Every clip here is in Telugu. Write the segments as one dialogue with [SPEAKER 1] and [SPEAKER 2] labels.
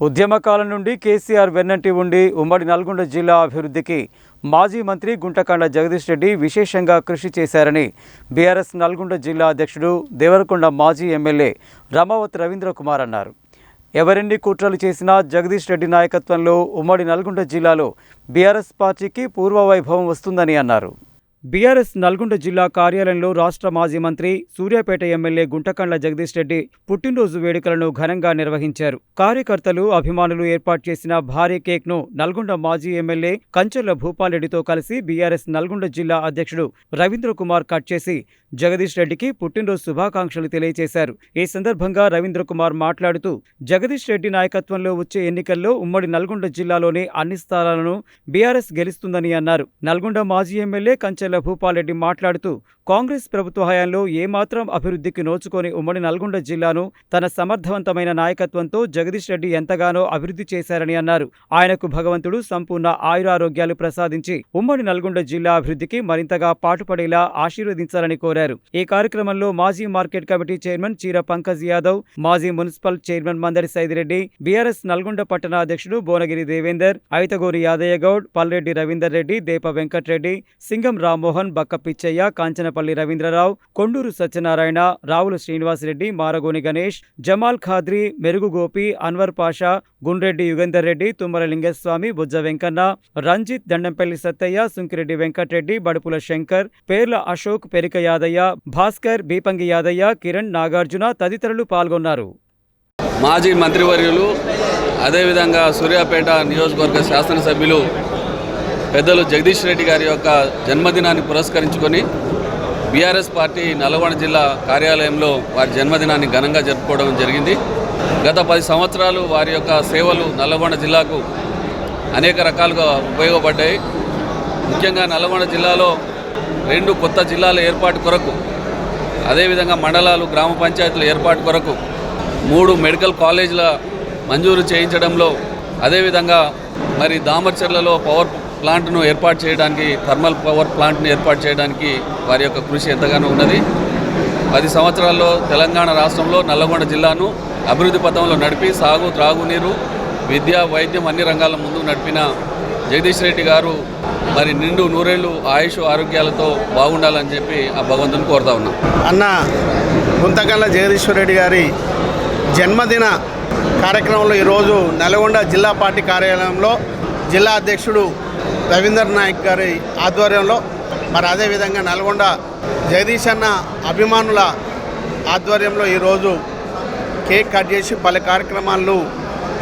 [SPEAKER 1] ఉద్యమకాలం నుండి కేసీఆర్ వెన్నంటి ఉండి ఉమ్మడి నల్గొండ జిల్లా అభివృద్ధికి మాజీ మంత్రి గుంటకండ జగదీష్ రెడ్డి విశేషంగా కృషి చేశారని బీఆర్ఎస్ నల్గొండ జిల్లా అధ్యక్షుడు దేవరకొండ మాజీ ఎమ్మెల్యే రమావత్ రవీంద్ర కుమార్ అన్నారు. ఎవరెన్ని కుట్రలు చేసినా జగదీష్ రెడ్డి నాయకత్వంలో ఉమ్మడి నల్గొండ జిల్లాలో బీఆర్ఎస్ పార్టీకి పూర్వ వైభవం వస్తుందని అన్నారు. బీఆర్ఎస్ నల్గొండ జిల్లా కార్యాలయంలో రాష్ట్ర మాజీ మంత్రి సూర్యాపేట ఎమ్మెల్యే గుంటకండ్ల జగదీష్ రెడ్డి పుట్టినరోజు వేడుకలను ఘనంగా నిర్వహించారు. కార్యకర్తలు అభిమానులు ఏర్పాటు చేసిన భారీ కేక్ను నల్గొండ మాజీ ఎమ్మెల్యే కంచెర్ల భూపాల్రెడ్డితో కలిసి బీఆర్ఎస్ నల్గొండ జిల్లా అధ్యక్షుడు రవీంద్ర కుమార్ కట్ చేసి జగదీష్ రెడ్డికి పుట్టినరోజు శుభాకాంక్షలు తెలియజేశారు ఈ సందర్భంగా రవీంద్ర కుమార్ మాట్లాడుతూ జగదీష్ రెడ్డి నాయకత్వంలో వచ్చే ఎన్నికల్లో ఉమ్మడి నల్గొండ జిల్లాలోని అన్ని స్థానాలను బీఆర్ఎస్ గెలుస్తుందని అన్నారు. నల్గొండ మాజీ ఎమ్మెల్యే కంచెల భూపాల్రెడ్డి మాట్లాడుతూ కాంగ్రెస్ ప్రభుత్వ హయాంలో ఏమాత్రం అభివృద్ధికి నోచుకొని ఉమ్మడి నల్గొండ జిల్లాను తన సమర్థవంతమైన నాయకత్వంతో జగదీష్ రెడ్డి ఎంతగానో అభివృద్ధి చేశారని అన్నారు. ఆయనకు భగవంతుడు సంపూర్ణ ఆయురారోగ్యాలు ప్రసాదించి ఉమ్మడి నల్గొండ జిల్లా అభివృద్ధికి మరింతగా పాటుపడేలా ఆశీర్వదించాలని కోరారు. ఈ కార్యక్రమంలో మాజీ మార్కెట్ కమిటీ చైర్మన్ చీర పంకజ్ యాదవ్ మాజీ municipal chairman Mandari Saidireddy BRS Nalgonda పట్టణ అధ్యక్షుడు భువనగిరి దేవేందర్ ఐతగోరి యాదయ్య గౌడ్ పల్రెడ్డి రవీందర్ రెడ్డి దేప వెంకట్రెడ్డి సింగం రామ్మోహన్ బక్క పిచ్చయ్య కాంచనపల్లి రవీంద్రరావు కొండూరు సత్యనారాయణ రావుల శ్రీనివాసరెడ్డి మారగోని గణేష్ జమాల్ ఖాద్రి మెరుగు గోపి అన్వర్ పాషా గుండ్రెడ్డి యుగేందర్ రెడ్డి తుమ్మల లింగస్వామి బుజ్జ వెంకన్న రంజిత్ దండంపల్లి సత్తయ్య సుంకిరెడ్డి వెంకట్రెడ్డి బడుపుల శంకర్ పేర్ల అశోక్ పెరిక యాదయ్య భాస్కర్ బీపంగి యాదయ్య కిరణ్ నాగార్జున తదితరులు పాల్గొన్నారు.
[SPEAKER 2] మాజీ మంత్రివర్యులు అదేవిధంగా సూర్యాపేట నియోజకవర్గ శాసనసభ్యులు పెద్దలు జగదీష్ రెడ్డి గారి యొక్క జన్మదినాన్ని పురస్కరించుకొని బీఆర్ఎస్ పార్టీ నల్గొండ జిల్లా కార్యాలయంలో వారి జన్మదినాన్ని ఘనంగా జరుపుకోవడం జరిగింది. గత పది సంవత్సరాలు వారి యొక్క సేవలు నల్గొండ జిల్లాకు అనేక రకాలుగా ఉపయోగపడ్డాయి. ముఖ్యంగా నల్గొండ జిల్లాలో రెండు కొత్త జిల్లాల ఏర్పాటు కొరకు అదేవిధంగా మండలాలు గ్రామ పంచాయతీల ఏర్పాటు కొరకు మూడు మెడికల్ కాలేజీల మంజూరు చేయించడంలో అదేవిధంగా మరి దామర్చర్లలో పవర్ ప్లాంట్ను ఏర్పాటు చేయడానికి థర్మల్ పవర్ ప్లాంట్ను ఏర్పాటు చేయడానికి వారి యొక్క కృషి ఎంతగానో ఉన్నది. పది సంవత్సరాల్లో తెలంగాణ రాష్ట్రంలో నల్లగొండ జిల్లాను అభివృద్ధి పథంలో నడిపి సాగు త్రాగునీరు విద్య వైద్యం అన్ని రంగాల ముందుకు నడిపిన జగదీష్ రెడ్డి గారు మరి నిండు నూరేళ్ళు ఆయుష్ ఆరోగ్యాలతో బాగుండాలని చెప్పి ఆ భగవంతుని కోరుతా ఉన్నాం.
[SPEAKER 3] అన్న గుంతకల్ల జగదీశ్వర్ రెడ్డి గారి జన్మదిన కార్యక్రమంలో ఈరోజు నల్గొండ జిల్లా పార్టీ కార్యాలయంలో జిల్లా అధ్యక్షుడు రవీందర్ నాయక్ గారి ఆధ్వర్యంలో మరి అదేవిధంగా నల్గొండ జగదీష్ అన్న అభిమానుల ఆధ్వర్యంలో ఈరోజు కేక్ కట్ చేసి పలు కార్యక్రమాలు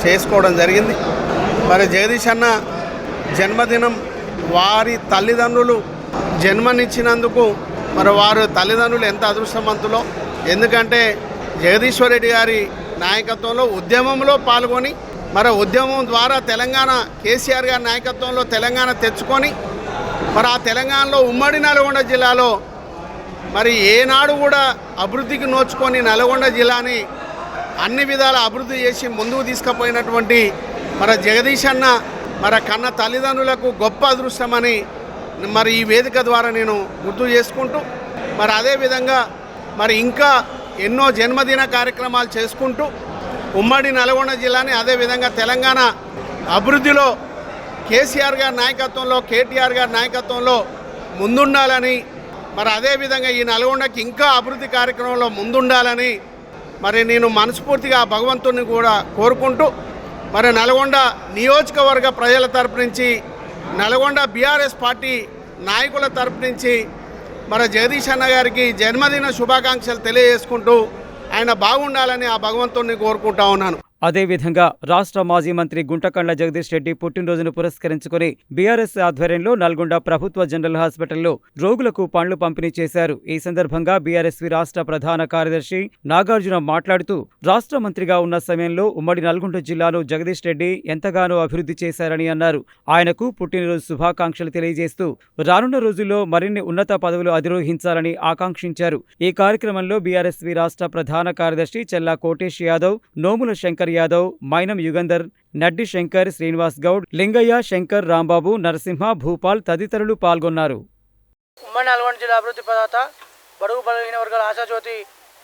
[SPEAKER 3] చేసుకోవడం జరిగింది. మరి జగదీష్ అన్న జన్మదినం వారి తల్లిదండ్రులు జన్మనిచ్చినందుకు మరి వారు తల్లిదండ్రులు ఎంత అదృష్టవంతులో ఎందుకంటే జగదీశ్వర్ రెడ్డి గారి నాయకత్వంలో ఉద్యమంలో పాల్గొని మరి ఉద్యమం ద్వారా తెలంగాణ కేసీఆర్ గారి నాయకత్వంలో తెలంగాణ తెచ్చుకొని మరి ఆ తెలంగాణలో ఉమ్మడి నల్గొండ జిల్లాలో మరి ఏనాడు కూడా అభివృద్ధికి నోచుకొని నల్గొండ జిల్లాని అన్ని విధాల అభివృద్ధి చేసి ముందుకు తీసుకుపోయినటువంటి మన జగదీష్ అన్న మన కన్న తల్లిదండ్రులకు గొప్ప అదృష్టమని మరి ఈ వేదిక ద్వారా నేను గుర్తు చేసుకుంటూ మరి అదేవిధంగా మరి ఇంకా ఎన్నో జన్మదిన కార్యక్రమాలు చేసుకుంటూ ఉమ్మడి నల్గొండ జిల్లాని అదేవిధంగా తెలంగాణ అభివృద్ధిలో కేసీఆర్ గారి నాయకత్వంలో కేటీఆర్ గారి నాయకత్వంలో ముందుండాలని మరి అదేవిధంగా ఈ నల్గొండకి ఇంకా అభివృద్ధి కార్యక్రమంలో ముందుండాలని మరి నేను మనస్ఫూర్తిగా భగవంతుని కూడా కోరుకుంటూ మరి నల్గొండ నియోజకవర్గ ప్రజల తరపు నుంచి నల్గొండ బీఆర్ఎస్ పార్టీ నాయకుల తరపు నుంచి మరి జగదీష్ అన్న గారికి జన్మదిన శుభాకాంక్షలు తెలియజేసుకుంటూ ఆయన బాగుండాలని ఆ భగవంతుని కోరుకుంటా ఉన్నాను.
[SPEAKER 1] అదేవిధంగా రాష్ట్ర మాజీ మంత్రి గుంటకండ్ల జగదీష్ రెడ్డి పుట్టినరోజును పురస్కరించుకుని బీఆర్ఎస్ ఆధ్వర్యంలో నల్గొండ ప్రభుత్వ జనరల్ హాస్పిటల్లో రోగులకు పండ్లు పంపిణీ చేశారు. ఈ సందర్భంగా బీఆర్ఎస్వి రాష్ట్ర ప్రధాన కార్యదర్శి నాగార్జున మాట్లాడుతూ రాష్ట్ర మంత్రిగా ఉన్న సమయంలో ఉమ్మడి నల్గొండ జిల్లాను జగదీష్ రెడ్డి ఎంతగానో అభివృద్ధి చేశారని అన్నారు. ఆయనకు పుట్టినరోజు శుభాకాంక్షలు తెలియజేస్తూ రానున్న రోజుల్లో మరిన్ని ఉన్నత పదవులు అధిరోహించాలని ఆకాంక్షించారు. ఈ కార్యక్రమంలో బీఆర్ఎస్వి రాష్ట్ర ప్రధాన కార్యదర్శి చెల్లా కోటేష్ యాదవ్ నోముల శంకర్ యాదవ్ మైనం యుగంధర్ నడ్డి శంకర్ శ్రీనివాస్ గౌడ్ లింగయ్య శంకర్ రాంబాబు నరసింహ భూపాల్ తదితరులు పాల్గొన్నారు.
[SPEAKER 4] ఉమ్మడి నల్గొండ జిల్లా అభివృద్ధి ప్రదాత బడుగు బలహీన వర్గాల ఆశాజ్యోతి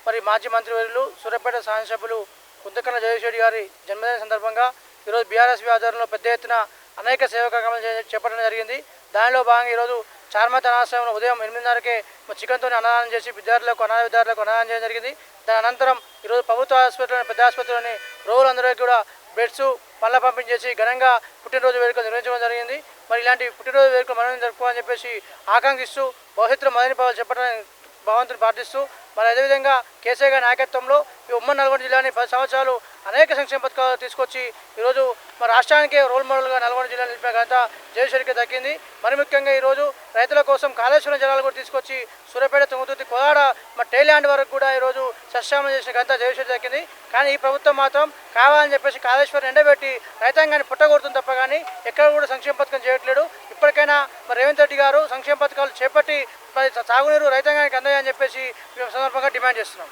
[SPEAKER 4] మరి మాజీ మంత్రివర్యులు సూర్యాపేట శాసనసభ్యులు కుంతకన్న జగదీష్ రెడ్డి గారి జన్మదిన సందర్భంగా ఈరోజు బీఆర్ఎస్ ఆధ్వర్యంలో పెద్ద ఎత్తున అనేక సేవా కార్యక్రమాలు చేపట్టడం జరిగింది. దానిలో భాగంగా ఈరోజు చార్మత అనాశ్రమంలో ఉదయం ఎనిమిదిన్నరకే చికెన్తో అన్నదానం చేసి విద్యార్థులకు అనాథ విద్యార్థులకు అన్నదానం చేయడం జరిగింది. దాని అనంతరం ఈరోజు ప్రభుత్వ ఆసుపత్రిలోని పెద్ద ఆసుపత్రిలోని రోగులందరికీ కూడా బెడ్స్ పళ్ళ పంపిణీ చేసి ఘనంగా పుట్టినరోజు వేడుకలు నిర్వహించడం జరిగింది. మరి ఇలాంటి పుట్టినరోజు వేడుకలు మనం జరుపుకోవాలని చెప్పేసి ఆకాంక్షిస్తూ భవిష్యత్తులో మదన పదాలు చెప్పడానికి భగవంతుని ప్రార్థిస్తూ మరి అదేవిధంగా కేసీఆర్ గారి నాయకత్వంలో ఈ ఉమ్మడి నల్గొండ జిల్లాని పది సంవత్సరాలు అనేక సంక్షేమ పథకాలు తీసుకొచ్చి ఈరోజు మన రాష్ట్రానికి రోల్ మోడల్గా నల్గొండ జిల్లా నిలిపిన ఘనత జయశ్వరికి దక్కింది. మరి ముఖ్యంగా ఈరోజు రైతుల కోసం కాళేశ్వరం జలాలు కూడా తీసుకొచ్చి సూర్యాపేట తుంగుతుర్తి కోదాడ మరి టైలాండ్ వరకు కూడా ఈరోజు సస్యామం చేసిన ఘనత జయశ్వరి దక్కింది. కానీ ఈ ప్రభుత్వం మాత్రం కావాలని చెప్పేసి కాళేశ్వరం ఎండబెట్టి రైతాంగాన్ని పుట్టగొడుతుంది తప్ప కానీ ఎక్కడ కూడా సంక్షేమ పథకం చేయట్లేదు. ఇప్పటికైనా మరి రేవంత్ రెడ్డి గారు సంక్షేమ పథకాలు చేపట్టి సాగునీరు రైతాంగానికి అందాయని చెప్పేసి మేము సందర్భంగా డిమాండ్ చేస్తున్నాం.